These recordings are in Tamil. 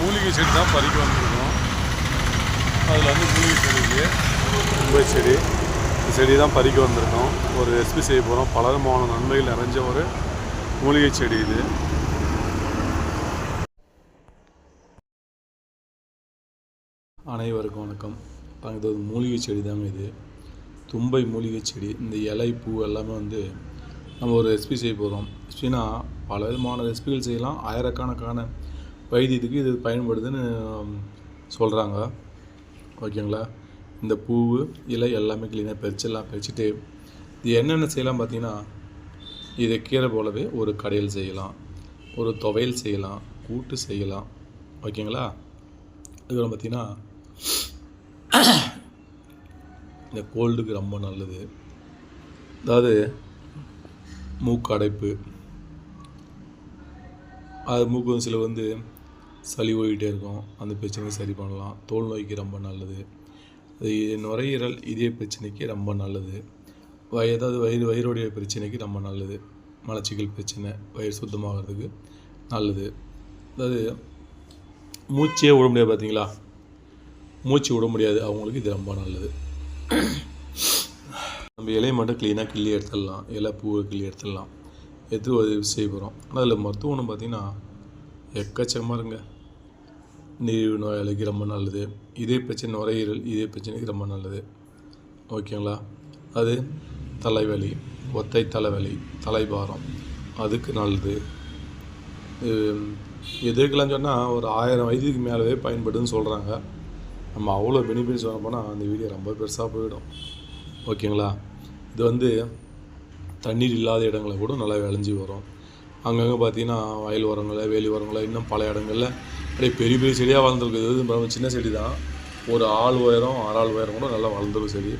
மூலிகை செடி தான் பறிக்க வந்திருக்கோம். அதில் வந்து மூலிகை செடி தும்பை செடி. இந்த செடி தான் பறிக்க வந்திருக்கோம். ஒரு ரெசிபி செய்ய போகிறோம் பல விதமான நன்மைகள் நிறைஞ்ச ஒரு மூலிகை செடி இது. அனைவருக்கும் வணக்கம். இது மூலிகை செடி தாங்க இது. தும்பை மூலிகை செடி. இந்த இலை பூ எல்லாமே வந்து நம்ம ஒரு ரெசிபி செய்ய போகிறோம் ரெசிபினா பல விதமான ரெசிபிகள் செய்யலாம். ஆயிரக்கணக்கான வைத்தியத்துக்கு இது பயன்படுதுன்னு சொல்கிறாங்க ஓகேங்களா? இந்த பூவு இலை எல்லாமே க்ளீனாக பறிச்செல்லாம் பறிச்சுட்டு இது என்னென்ன செய்யலாம் பார்த்தீங்கன்னா இதை கீரை போலவே ஒரு கடையில் செய்யலாம். ஒரு துவையல் செய்யலாம். கூட்டு செய்யலாம். ஓகேங்களா? இதுக்கப்புறம் பார்த்தீங்கன்னா இந்த கோல்டுக்கு ரொம்ப நல்லது. அதாவது மூக்கு அடைப்பு அது மூக்கு சில வந்து சளி ஓடிட்டே இருக்கும் அந்த பிரச்சனையை சரி பண்ணலாம். தோல் நோய்க்கு ரொம்ப நல்லது. அது நுரையீரல் இதய பிரச்சனைக்கு ரொம்ப நல்லது. வய ஏதாவது வயிறு வயிறுடைய பிரச்சனைக்கு ரொம்ப நல்லது. மலச்சிக்கல் பிரச்சனை வயிறு சுத்தமாகிறதுக்கு நல்லது. அதாவது மூச்சே விட முடியாது பார்த்தீங்களா மூச்சு விட முடியாது. அவங்களுக்கு இது ரொம்ப நல்லது. நம்ம இலையை மட்டும் க்ளீனாக கிள்ளி எடுத்துடலாம். இலை பூவை கிள்ளி எடுத்துடலாம். எடுத்து செய்ய போகிறோம் ஆனால் அதில் மருத்துவ குணம் பார்த்தீங்கன்னா எக்கச்சக்கமாக இருங்க. நீரிழிவு நோயாளிக்கு ரொம்ப நல்லது. இதே பிரச்சனை நுரையீரல் இதே பிரச்சனைக்கு ரொம்ப நல்லது. ஓகேங்களா? அது தலைவலி ஒத்தை தலைவலி தலைபாரம். அதுக்கு நல்லது. இது- எதுக்கெல்லாம் சொன்னால் ஒரு ஆயிரம் வயதுக்கு மேலவே பயன்படுதுன்னு சொல்கிறாங்க நம்ம அவ்வளோ பெனிஃபிட்ஸ் சொல்ல போனால் அந்த வீடியோ ரொம்ப பெருசாக போயிடும். ஓகேங்களா? இது வந்து தண்ணீர் இல்லாத இடங்களை கூட நல்லா விளைஞ்சி வரும். அங்கங்கே பார்த்தீங்கன்னா வயல் உரங்களில் வேலி உரங்களில் இன்னும் பல இடங்களில் அப்படியே பெரிய பெரிய செடியாக வளர்ந்துருக்கு இது சின்ன செடி தான். ஒரு ஆள் உயரம் ஆறு ஆள் உயரம் கூட நல்லா வளர்ந்துருக்கு செடி.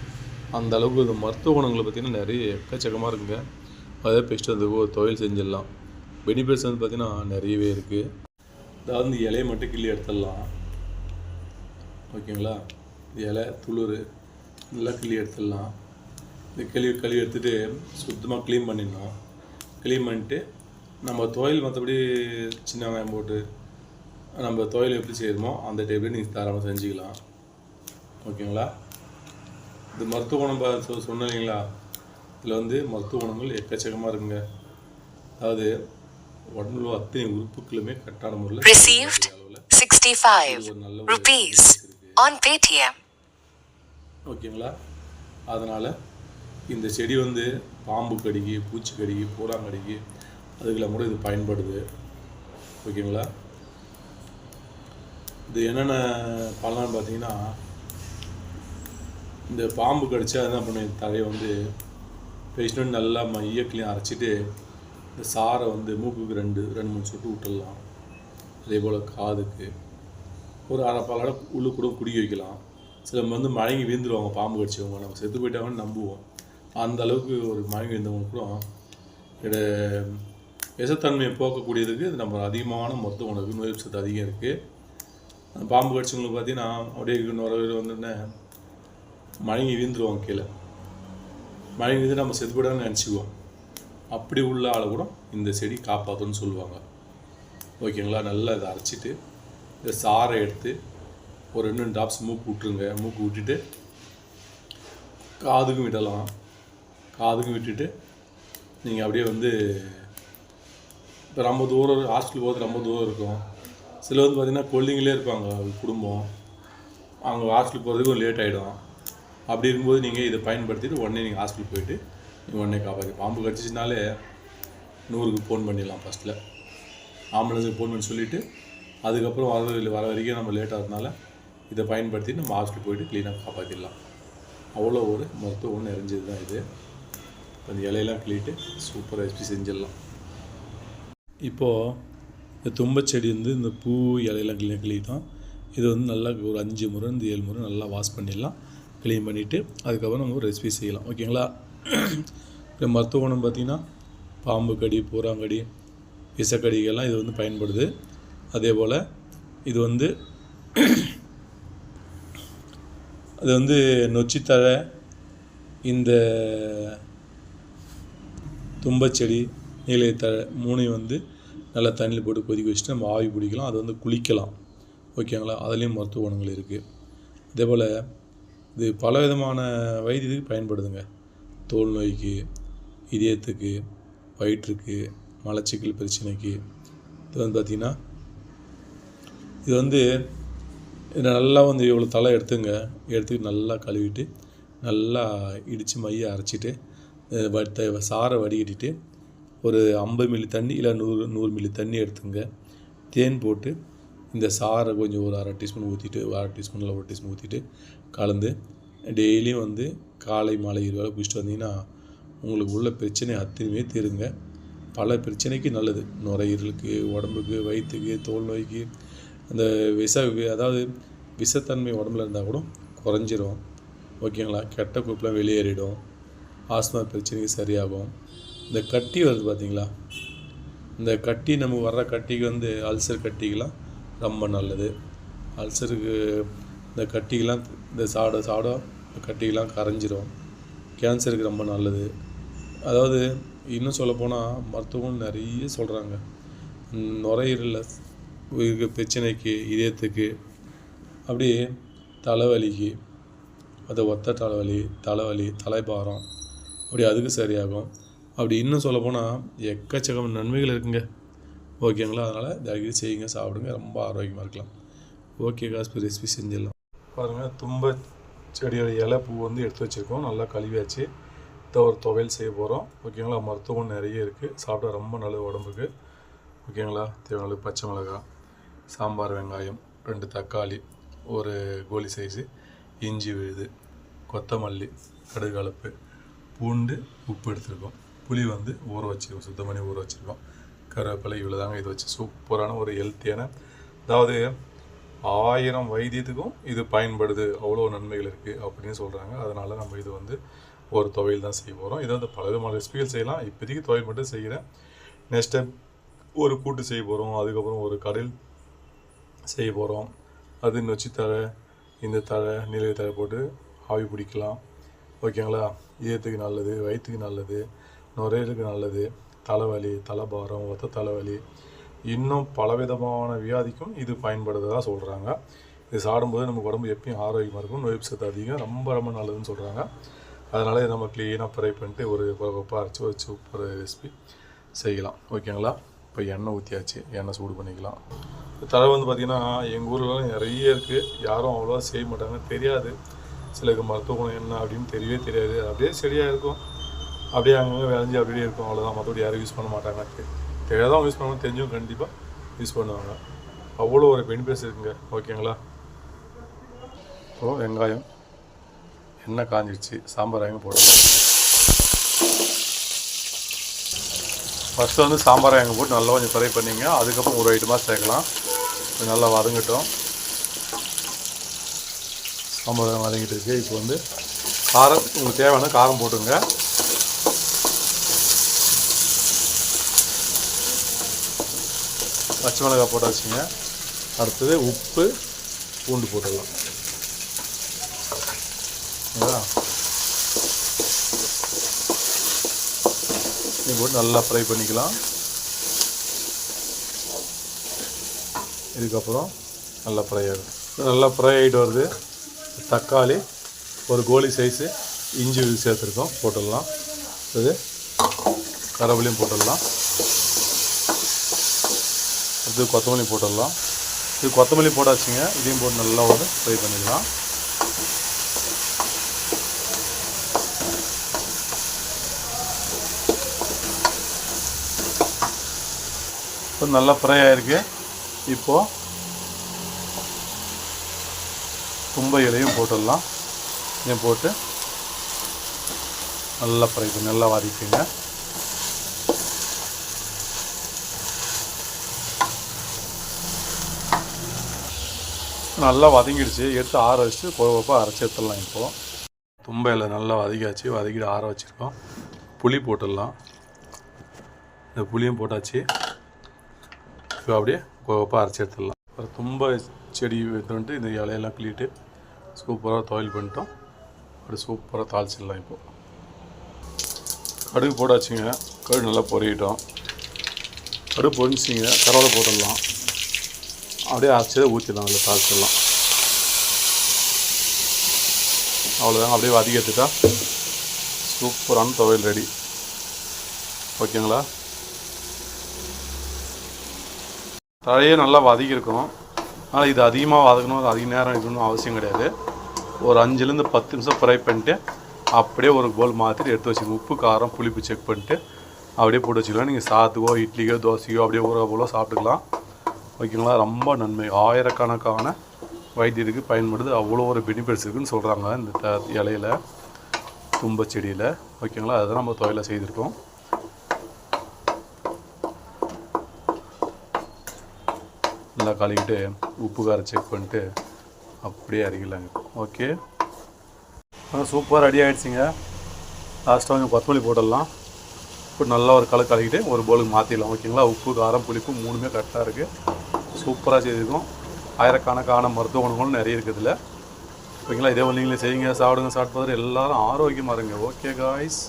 அந்த அளவுக்கு இது மருத்துவ குணங்களை பார்த்தீங்கன்னா நிறைய எக்கச்சக்கமாக இருக்குங்க. அதே பெஸ்ட்டு அந்த ஒரு தொழில் செஞ்சிடலாம். பெனிஃபிட்ஸ் வந்து பார்த்திங்கன்னா நிறையவே இருக்குது அதாவது இந்த இலையை மட்டும் கிள்ளி எடுத்துடலாம். ஓகேங்களா? இலை துளிர் நல்லா கிள்ளி எடுத்துடலாம். இந்த கிளி கழுவி எடுத்துகிட்டு சுத்தமாக க்ளீன் பண்ணிடணும். க்ளீன் பண்ணிட்டு நம்ம துவையல் மற்றபடி சின்ன வெங்காயம் போட்டு நம்ம துவையல் எப்படி செய்கிறோமோ அந்த டைப்லேயே நீங்கள் தாராளமாக செஞ்சுக்கலாம். ஓகேங்களா? இது மருத்துவ குணம் பா- சொ சொன்னேன் இல்லைங்களா இதில் வந்து மருத்துவ குணங்கள் எக்கச்சக்கமாக இருக்குங்க. அதாவது உடம்புல அத்தனை உறுப்புகளுமே கரெக்டான முறையில் 65 ஒரு நல்ல. ஓகேங்களா? அதனால் இந்த செடி வந்து பாம்பு கடிக்கு பூச்சி கடிக்கு பூராங்கடிக்கு அதுக்கெல்லாம் கூட இது பயன்படுது. ஓகேங்களா? இது என்னென்ன பலன்னு பார்த்தீங்கன்னா இந்த பாம்பு கடிச்சா என்ன பண்ணும்? தலையை வந்து பேசிட்டு நல்லா மையக்கிலையும் அரைச்சிட்டு இந்த சாரை வந்து மூக்குக்கு ரெண்டு ரெண்டு மூணு சொட்டு விட்டுடலாம். அதே போல் காதுக்கு. ஒரு அரை பாலோட உள்ளு கூட குடிக்க வைக்கலாம். சில வந்து மயங்கி வீழ்ந்துருவாங்க பாம்பு கடிச்சவங்க. நம்ம செத்து போயிட்டாங்கன்னு நம்புவோம். அந்த அளவுக்கு ஒரு மயங்கி வீழ்ந்தவங்க கூட இதோட விஷத்தன்மையை போக்கக்கூடியதுக்கு இது நம்ம அதிகமான மருத்துவ உணவு நோய் சத்து அதிகம் இருக்குது பாம்பு கடிச்சவங்களுக்கு பார்த்தீங்கன்னா அப்படியே நுறவு வந்துன்னு மயங்கி வீழ்ந்துருவாங்க கீழே. மயங்கி வீழ்ந்து நம்ம செத்து நினச்சிக்குவோம். அப்படி உள்ள ஆளை கூட இந்த செடி காப்பாற்றுன்னு சொல்லுவாங்க. ஓகேங்களா? நல்லா இதை அரைச்சிட்டு இந்த சாறை எடுத்து ஒரு ரெண்டு டாப்ஸ் மூக்கு விட்டுருங்க. மூக்கு விட்டுட்டு காதுக்கும் விடலாம். காதுக்கும் விட்டுட்டு நீங்கள் அப்படியே வந்து இப்போ ரொம்ப தூரம் ஹாஸ்டல் போகிறது ரொம்ப தூரம் இருக்கும். சில வந்து பார்த்திங்கன்னா கொல்லிங்களே இருப்பாங்க குடும்பம். அவங்க ஹாஸ்டல் போகிறதுக்கு கொஞ்சம் லேட் ஆகிடும் அப்படி இருக்கும்போது நீங்கள் இதை பயன்படுத்திட்டு உடனே நீங்கள் ஹாஸ்டல் போயிட்டு நீங்கள் உடனே காப்பாற்றி பாம்பு கடிச்சிச்சினாலே நூறுக்கு ஃபோன் பண்ணிடலாம் ஃபஸ்ட்டில் ஆம்புலன்ஸுக்கு ஃபோன் பண்ணி சொல்லிவிட்டு அதுக்கப்புறம் வர வர வரைக்கும் நம்ம லேட் ஆகிறதுனால இதை பயன்படுத்தி நம்ம ஹாஸ்பிட்டல் போயிட்டு க்ளீனாக காப்பாற்றிடலாம் அவ்வளோ ஒரு மருத்துவம் ஒன்று நிறைஞ்சது தான் இது. அந்த இலையெல்லாம் கிள்ளிட்டு சூப்பராக ரெசிபி செஞ்சிடலாம். இப்போது இந்த தும்பச்செடி வந்து இந்த பூ இலையெல்லாம் கிளீன் கிளிட்டோம். இது வந்து நல்லா ஒரு அஞ்சு முறை இந்த ஏழு முறை நல்லா வாஷ் பண்ணிடலாம். க்ளீன் பண்ணிவிட்டு அதுக்கப்புறம் நம்ம ஒரு ரெசிபி செய்யலாம். ஓகேங்களா? இப்போ மருத்துவ குணம் பார்த்திங்கன்னா பாம்பு கடி பூராங்கடி விஷக்கடிகள்லாம் இது வந்து பயன்படுது. அதே போல் இது வந்து அது வந்து நொச்சித்தழை இந்த தும்பச்செடி நீலைத்தழை மூணையும் வந்து நல்லா தண்ணியில் போட்டு கொதிக்க வச்சுட்டு நம்ம ஆவி பிடிக்கலாம். அது வந்து குளிக்கலாம். ஓகேங்களா? அதுலேயும் மருத்துவ குணங்கள் இருக்குது அதே போல் இது பல விதமான வைத்தியத்துக்கு பயன்படுதுங்க. தோல் நோய்க்கு இதயத்துக்கு வயிற்றுக்கு மலச்சிக்கல் பிரச்சனைக்கு. இது வந்து பார்த்திங்கன்னா இது வந்து இதை நல்லா வந்து இவ்வளோ தலை எடுத்துங்க. எடுத்துக்கிட்டு நல்லா கழுவிட்டு நல்லா இடித்து மைய அரைச்சிட்டு அஹ் வத்த சாறை வடிகட்டிட்டு ஒரு ஐம்பது மில்லி தண்ணி இல்லை நூறு நூறு மில்லி தண்ணி எடுத்துங்க. தேன் போட்டு இந்த சாறை கொஞ்சம் ஒரு அரை டீஸ்பூன் ஊற்றிட்டு ஒரு அரை டீஸ்பூன் இல்லை ஒரு டீஸ்பூன் ஊற்றிட்டு கலந்து டெய்லியும் வந்து காலை மாலை இரு வேளை குடிச்சிட்டு வந்தீங்கன்னா உங்களுக்கு உள்ள பிரச்சனை அத்தனையுமே தீருங்க. பல பிரச்சனைக்கு நல்லது. நுரையீரலுக்கு உடம்புக்கு வயிற்றுக்கு தோல் நோய்க்கு அந்த விச அதாவது விஷத்தன்மை உடம்புல இருந்தால் கூட குறைஞ்சிரும். ஓகேங்களா? கெட்ட கொழுப்புலாம் வெளியேறிடும். ஆஸ்மா பிரச்சனைக்கு சரியாகும். இந்த கட்டி வருது பார்த்தீங்களா இந்த கட்டி நமக்கு வர்ற கட்டிக்கு வந்து அல்சர் கட்டிக்கெலாம். ரொம்ப நல்லது. அல்சருக்கு இந்த கட்டிக்கெலாம் இந்த சாட சாட இந்த கட்டிக்கெலாம் கரைஞ்சிரும். கேன்சருக்கு ரொம்ப நல்லது. அதாவது இன்னும் சொல்லப்போனால் மருத்துவம் நிறைய சொல்கிறாங்க நுரையீரலில் இருக்க பிரச்சனைக்கு இதயத்துக்கு. அப்படியே தலைவலிக்கு அது ஒத்த தலைவலி தலைவலி தலைபாரம். அப்படி அதுக்கு சரியாகும். அப்படி இன்னும் சொல்லப்போனால் எக்கச்சக்கம் நன்மைகள் இருக்குங்க. ஓகேங்களா அதனால் தயவுசெய்து செய்யுங்க சாப்பிடுங்க. ரொம்ப ஆரோக்கியமாக இருக்கலாம். ஓகே காசு ரெசிபி செஞ்சிடலாம். பாருங்கள் தும்ப செடியோட இலை பூ வந்து எடுத்து வச்சுருக்கோம். நல்லா கழுவியாச்சு. இதை ஒரு துவையல் செய்ய போகிறோம் ஓகேங்களா மருத்துவம் நிறைய இருக்குது சாப்பிட்டா ரொம்ப நல்லது உடம்புக்கு. ஓகேங்களா தேவையான பச்சை மிளகாய் சாம்பார் வெங்காயம் ரெண்டு தக்காளி ஒரு கோலி சைஸு இஞ்சி விழுது கொத்தமல்லி கடுகு கலப்பு பூண்டு உப்பு எடுத்துருக்கோம். புளி வந்து ஊற வச்சு சுத்தம் பண்ணி ஊற வச்சுருக்கோம் கருவேப்பிலை இவ்வளோ தாங்க இது வச்சு சூப்பரான ஒரு ஹெல்த்தியான அதாவது ஆயிரம் வைத்தியத்துக்கும் இது பயன்படுது அவ்வளோ நன்மைகள் இருக்குது அப்படின்னு சொல்கிறாங்க அதனால் நம்ம இது வந்து ஒரு துவையல் தான் செய்ய போகிறோம் இதை வந்து பல விதமான ரெசிபிகள் செய்யலாம். இப்போதைக்கு துவையல் மட்டும் செய்கிறேன் நெக்ஸ்ட் டைம் ஒரு கூட்டு செய்ய போகிறோம் அதுக்கப்புறம் ஒரு கடையில் செய்ய போகிறோம் அது நொச்சி தழை இந்த தழை நிலவு தழை போட்டு ஆவி பிடிக்கலாம். ஓகேங்களா? இதயத்துக்கு நல்லது வயிற்றுக்கு நல்லது. நுரையீரலுக்கு நல்லது. தலைவலி தலைபாரம் ஒத்த தலைவலி. இன்னும் பலவிதமான வியாதிக்கும் இது பயன்படுறதா சொல்கிறாங்க இது சாடும்போது நமக்கு உடம்பு எப்பயும் ஆரோக்கியமாக இருக்கும். நோய் சத்து அதிகம். ரொம்ப ரொம்ப நல்லதுன்னு சொல்கிறாங்க அதனால் இதை நம்ம க்ளீனாக ப்ரை பண்ணிட்டு ஒரு கப்பாக அரைச்சி ஒரு சூப்பர் ரெசிபி செய்யலாம். ஓகேங்களா? இப்போ எண்ணெய் ஊற்றியாச்சு எண்ணெய் சூடு பண்ணிக்கலாம். தலை வந்து பார்த்திங்கன்னா எங்கள் ஊரில் நிறைய இருக்குது யாரும் அவ்வளோவா செய்ய மாட்டாங்க தெரியாது. சிலருக்கு மருத்துவ குணம் என்ன அப்படின்னு தெரியவே தெரியாது. அப்படியே செடியாக இருக்கும். அப்படியே அங்கங்கே விளைஞ்சி அப்படியே இருக்கும். அவ்வளோதான் மற்றபடி யாரும் யூஸ் பண்ண மாட்டாங்க. தெரியாதவங்க யூஸ் பண்ணணும் தெரிஞ்சும் கண்டிப்பாக யூஸ் பண்ணுவாங்க. அவ்வளோ ஒரு பெனிஃபிட்ஸ் இருக்குங்க. ஓகேங்களா? இப்போ வெங்காயம் எண்ணெய் காஞ்சிடுச்சு சாம்பார் வாங்கி போடணும். ஃபஸ்ட்டு வந்து சாம்பார் வாங்கி போட்டு நல்லா கொஞ்சம் ஃப்ரை பண்ணிங்க. அதுக்கப்புறம் ஒரு ஐட்டமாக சேர்க்கலாம். கொஞ்சம் நல்லா வதங்கட்டும். சாம்பார் வதங்கிட்டு இருக்கு. இப்போ வந்து காரம் உங்களுக்கு தேவையான காரம் போட்டுங்க. பச்சை மிளகாய் போட்டாச்சுங்க அடுத்தது உப்பு பூண்டு போட்டுடலாம். இது போட்டு நல்லா ஃப்ரை பண்ணிக்கலாம். இதுக்கப்புறம் நல்லா ஃப்ரை ஆகும். நல்லா ஃப்ரை ஆகிட்டு வருது. தக்காளி ஒரு கோலி சைஸு இஞ்சி சேர்த்துருக்கோம். போட்டுடலாம். அது கரவலையும் போட்டுடலாம். அடுத்து கொத்தமல்லி போட்டுடலாம். இது கொத்தமல்லி போட்டாச்சுங்க. இதையும் போட்டு நல்லா ஒரு ஃப்ரை பண்ணிக்கலாம். இப்போ நல்லா ஃப்ரை ஆகிருக்கு இப்போது தும்ப இலையும் போட்டுடலாம். இதையும் போட்டு நல்லா ஃப்ரை பண்ணி நல்லா வதக்கிங்க. நல்லா வதங்கிடுச்சு. எடுத்து ஆற வச்சுட்டு கோவப்பாக அரைச்சி எடுத்துடலாம் இப்போது தும்பையில் நல்லா வதக்கியாச்சு. வதக்கிட்டு ஆற வச்சுருக்கோம். புளி போட்டுடலாம். இந்த புளியும் போட்டாச்சு. இப்போ அப்படியே கோவப்பாக அரைச்சி எடுத்துடலாம். அப்புறம் தும்பை செடி வந்துட்டு இந்த இலையெல்லாம் கிள்ளிட்டு சூப்பராக துவையல் பண்ணிட்டோம். அப்படி சூப்பராக தாளிச்சிடலாம் இப்போது கடுகு போட்டாச்சுங்க. கடுகு நல்லா பொரியட்டும். கடுகு பொரிச்சிங்க கருவேலை போட்டுடலாம். அப்படியே அரைச்சதை ஊற்றிடலாம் அதில் தாளிச்சிடலாம் அவ்வளோதாங்க அப்படியே வதக்கிட்டுட்டா சூப்பரான துவையல் ரெடி. ஓகேங்களா? தழையே நல்லா வதக்கியிருக்கும் ஆனால் இது அதிகமாக வதக்கணும் அதிக நேரம் இருக்கணும் அவசியம் கிடையாது. ஒரு அஞ்சுலேருந்து பத்து நிமிஷம் ஃப்ரை பண்ணிட்டு அப்படியே ஒரு கோல் மாற்றிட்டு எடுத்து வச்சுக்கணும். உப்பு காரம் புளிப்பு செக் பண்ணிட்டு அப்படியே போட்டு வச்சுக்கலாம். நீங்கள் சாத்துக்கோ இட்லிக்கோ தோசைக்கோ அப்படியே ஊற போல சாப்பிட்டுக்கலாம். ஓகேங்களா? ரொம்ப நன்மை. ஆயிரக்கணக்கான வைத்தியருக்கு பயன்படுது. அவ்வளோ ஒரு பெனிஃபிட்ஸ் இருக்குன்னு சொல்கிறாங்க இந்த த இலையில தும்பச் செடியில் ஓகேங்களா அதுதான் நம்ம தொழிலை செய்திருக்கோம். நல்லா கழுவிட்டு உப்பு காரம் செக் பண்ணிட்டு அப்படியே அறிக்கலாங்க ஓகே. சூப்பராக ரெடி ஆகிடுச்சிங்க லாஸ்ட்டாக கொஞ்சம் கொத்தமல்லி போட்டுடலாம். இப்போ நல்லா ஒரு கலக்கு கலக்கிட்டு ஒரு பவுலுக்கு மாற்றிடலாம் ஓகேங்களா? உப்பு காரம் புளிப்பு மூணுமே கரெக்டாக இருக்குது சூப்பராக செய்திருக்கோம். ஆயிரக்கணக்கான மருத்துவ குணங்களும் நிறைய இருக்குது இதில். ஓகேங்களா? இதே போல் நீங்களே செய்யுங்க சாப்பிடுங்க சாப்பிட்டு எல்லாரும் ஆரோக்கியமாக இருங்க. ஓகே காய்ஸ்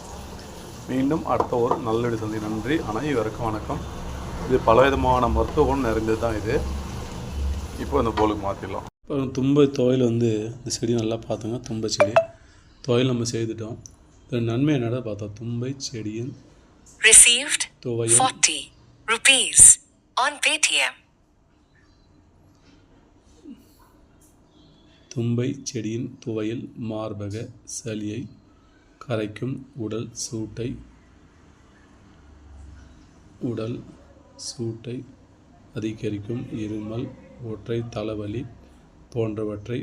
மீண்டும் அடுத்த ஒரு நல்ல வீடு சந்தி நன்றி அனைவருக்கும் வணக்கம். இது பலவிதமான மருத்துவ குணம் நிறைந்தது தான் இது. இப்போ இந்த போலுக்கு மாற்றிடலாம் இப்போ தும்பை துவையல் வந்து இந்த செடி நல்லா பார்த்துங்க. தும்பை செடி. துவையல் நம்ம செய்துட்டோம். இதோட நன்மை என்னடா பார்த்தோம். தும்பை செடியின் Received துவையல் 40 rupees on தும்பை செடியின் துவையில் மார்பக சளியை கரைக்கும் உடல் சூட்டை உடல் சூட்டை அதிகரிக்கும் இருமல் ஒற்றை தலைவலி போன்றவற்றை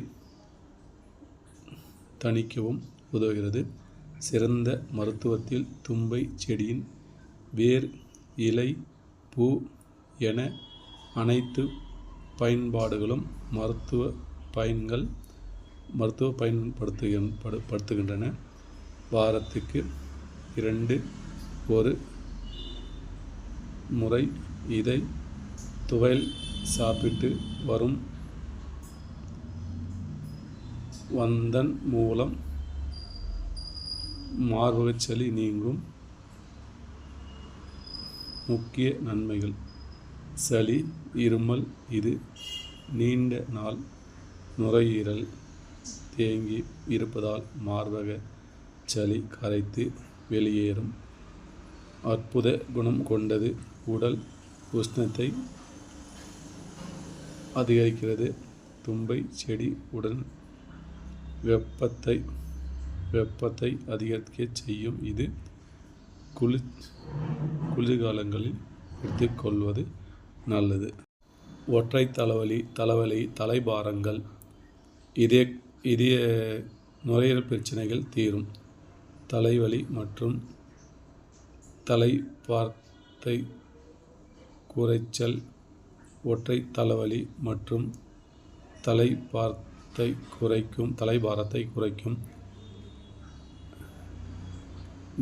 தணிக்கவும் உதவுகிறது. சிறந்த மருத்துவத்தில் தும்பை செடியின் வேர் இலை பூ என அனைத்து பயன்பாடுகளும் மருத்துவ பயன்கள் மருத்துவ பயன்படுத்துகின் படு- படுத்துகின்றன. வாரத்துக்கு இரண்டு ஒரு முறை இதை துவையல் சாப்பிட்டு வரும் வந்தன் மூலம் மார்பகச் சளி நீங்கும் முக்கிய நன்மைகள். சளி இருமல் இது நீண்ட நாள் நுரையீரல் தேங்கி இருப்பதால் மார்பக சளி கரைத்து வெளியேறும். அற்புத குணம் கொண்டது உடல் உஷ்ணத்தை அதிகரிக்கிறது. தும்பை செடி உடல் வெப்பத்தை வெப்பத்தை அதிகரிக்க செய்யும். இது குளிர் குளிர்காலங்களில் எடுத்துக்கொள்வது நல்லது. ஒற்றை தலைவலி தலைவலி தலைபாரங்கள் இதய இதய நுரையீரல் பிரச்சனைகள் தீரும். தலைவலி மற்றும் தலைப்பார்த்தை குறைச்சல் ஒற்றை தலைவலி மற்றும் தலைப்பார்த்தை குறைக்கும் தலைபாரத்தை குறைக்கும்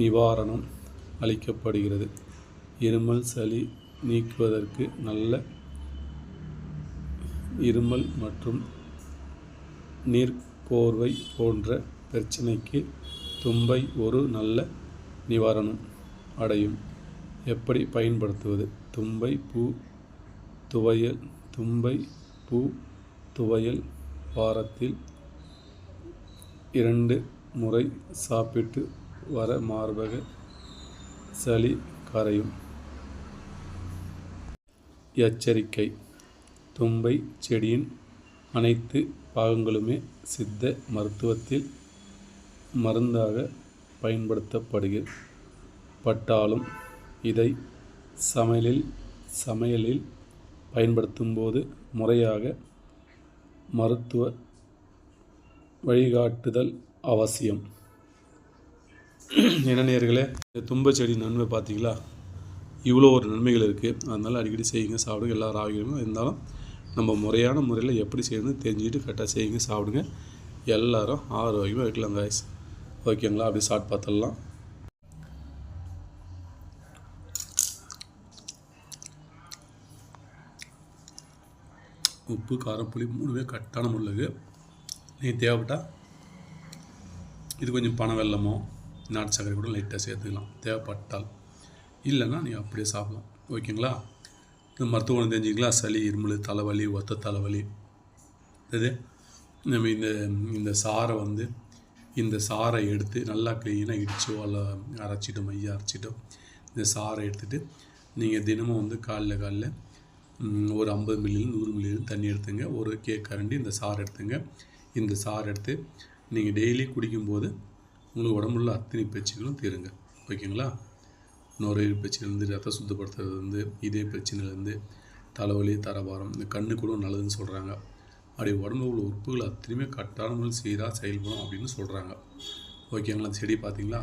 நிவாரணம் அளிக்கப்படுகிறது. இருமல் சளி நீக்குவதற்கு நல்ல இருமல் மற்றும் நீர்க்கோர்வை போன்ற பிரச்சனைக்கு தும்பை ஒரு நல்ல நிவாரணம் அடையும். எப்படி பயன்படுத்துவது? தும்பை பூ துவையல். தும்பை பூ துவையல் வாரத்தில் இரண்டு முறை சாப்பிட்டு வர மார்பக சளி கரையும். எச்சரிக்கை. தும்பை செடியின் அனைத்து பாகங்களுமே சித்த மருத்துவத்தில் மருந்தாக பயன்படுத்தப்படுகிற பட்டாலும் இதை சமையலில் சமையலில் பயன்படுத்தும்போது முறையாக மருத்துவ வழிகாட்டுதல் அவசியம். என்ன நேர்களே இந்த தும்பை செடி நன்மை பார்த்தீங்களா? இவ்வளோ ஒரு நன்மைகள் இருக்குது அதனால் அடிக்கடி செய்யுங்க சாப்பிடுங்க எல்லா ஆரோக்கியமும் இருந்தாலும் நம்ம முறையான முறையில் எப்படி செய்யணும்னு தெரிஞ்சுக்கிட்டு கரெக்டாக செய்யுங்க சாப்பிடுங்க. எல்லோரும் ஆரோக்கியமாக இருக்கலாம் காய்ஸ் ஓகேங்களா? அப்படி சாப்பிட்டு பார்த்துடலாம். உப்பு காரம் புளி மூணுமே கரெக்டான முள்ளுக்கு நீ தேவைப்பட்டால் இது கொஞ்சம் பனை வெல்லமோ நாட்டு சர்க்கரை கூட லைட்டாக சேர்த்துக்கலாம். தேவைப்பட்டால். இல்லைன்னா நீ அப்படியே சாப்பிடலாம். ஓகேங்களா? மருத்துவ குணம் தெரிஞ்சுக்கலாம் சளி இருமல் தலைவலி ஒத்த தலைவலி. இது நம்ம இந்த இந்த சாறை வந்து இந்த சாறை எடுத்து நல்லா க்ளீனாக இடிச்சோ அல்ல அரைச்சிட்டோ மைய அரைச்சிட்டோ இந்த சாறை எடுத்துகிட்டு நீங்கள் தினமும் வந்து காலைல காலைல ஒரு ஐம்பது மில்லியில் நூறு மில்லியில் தண்ணி எடுத்துங்க. ஒரு கேக் கரண்டி இந்த சாறு எடுத்துங்க. இந்த சாறு எடுத்து நீங்கள் டெய்லி குடிக்கும்போது உங்களுக்கு உடம்புல அத்தனை பிரச்சனைகளும் தீருங்க. ஓகேங்களா? நுரையீரல் பிரச்சனைலேருந்து ரத்த சுத்தப்படுத்துறதுலேருந்து இதே பிரச்சனைலேருந்து தலைவலி தரபாரம் இந்த கண்ணு கூட நல்லதுன்னு சொல்கிறாங்க அப்படி உடம்புல உள்ள உறுப்புகள் அத்தனையுமே கட்டான முறையில் சீராக செயல்படும் அப்படின்னு சொல்கிறாங்க ஓகேங்களா அந்த செடி பார்த்தீங்களா?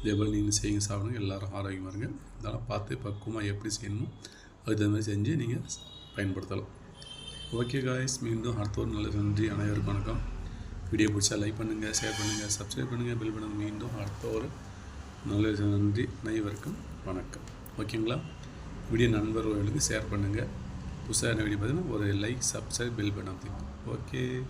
இதே போல் நீங்கள் செய்யுங்க சாப்பிடுங்க எல்லோரும் ஆரோக்கியமாக இருங்க. இதெல்லாம் பார்த்து பக்குவமாக எப்படி செய்யணுமோ அதுக்கு தகுந்த மாதிரி செஞ்சு நீங்கள் பயன்படுத்தலாம். ஓகே காய்ஸ் மீண்டும் அடுத்த ஒரு நல்ல நன்றி அனைவருக்கும் வணக்கம். வீடியோ பிடிச்சா லைக் பண்ணுங்கள் ஷேர் பண்ணுங்கள் சப்ஸ்கிரைப் பண்ணுங்கள் பில் பண்ணுங்கள் மீண்டும் அடுத்த ஒரு நல்ல நன்றி. நைவருக்கும் வணக்கம். ஓகேங்களா? வீடியோ நண்பர்களுக்கு ஷேர் பண்ணுங்கள் புதுசாக வீடியோ பார்த்தீங்கன்னா ஒரு லைக் சப்ஸ்கிரைப் பில் பண்ண ஓகே